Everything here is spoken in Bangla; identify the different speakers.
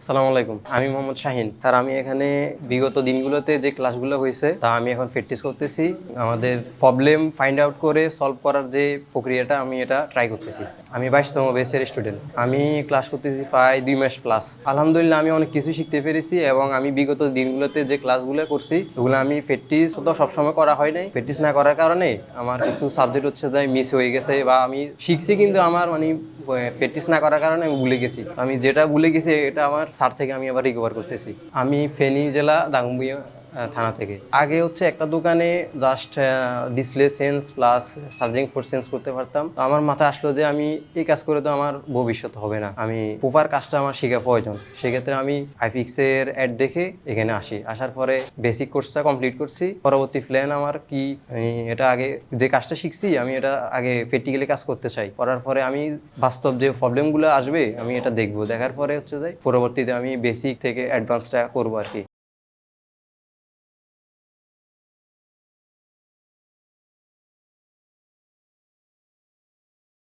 Speaker 1: আসসালামু আলাইকুম। আমি মোহাম্মদ শাহিন। আর আমি এখানে বিগত দিনগুলোতে যে ক্লাসগুলো হয়েছে, তা আমি এখন প্র্যাকটিস করতেছি। আমাদের প্রবলেম ফাইন্ড আউট করে সলভ করার যে প্রক্রিয়াটা, আমি এটা ট্রাই করতেছি। আমি বাইশতম বেসের স্টুডেন্ট আমি ক্লাস করতেছি প্রায় দুই মাস প্লাস আলহামদুলিল্লাহ, আমি অনেক কিছু শিখতে পেরেছি এবং আমি বিগত দিনগুলোতে যে ক্লাসগুলো করছি, ওগুলো আমি প্র্যাকটিস তো সবসময় করা হয় নাই। প্র্যাকটিস না করার কারণে আমার কিছু সাবজেক্ট হচ্ছে যে মিস হয়ে গেছে বা আমি শিখছি, কিন্তু আমার মানে প্র্যাকটিস না করার কারণে আমি ভুলে গেছি। আমি যেটা ভুলে গেছি এটা আমার স্যার থেকে আমি আবার রিকভার করতেছি। আমি ফেনী জেলা আহ, থানা থেকে। আগে হচ্ছে একটা দোকানে just display sense plus surging four sense করতে পারতাম। তো আমার মাথায় আসলো যে আমি এই কাজ করে তো আমার ভবিষ্যৎ হবে না। আমি প্রপার কাজটা আমার শেখা প্রয়োজন। সেক্ষেত্রে আমি আইফিক্সের অ্যাড দেখে এখানে আসি। আসার পরে বেসিক কোর্সটা কমপ্লিট করছি। পরবর্তী প্ল্যান আমার কি? আমি এটা আগে যে কাজটা শিখছি, আমি এটা আগে প্র্যাকটিক্যালি কাজ করতে চাই। করার পরে আমি বাস্তব যে প্রবলেমগুলো আসবে, আমি এটা দেখব। দেখার পরে হচ্ছে যে পরবর্তীতে আমি বেসিক থেকে অ্যাডভান্সটা করব আর কি।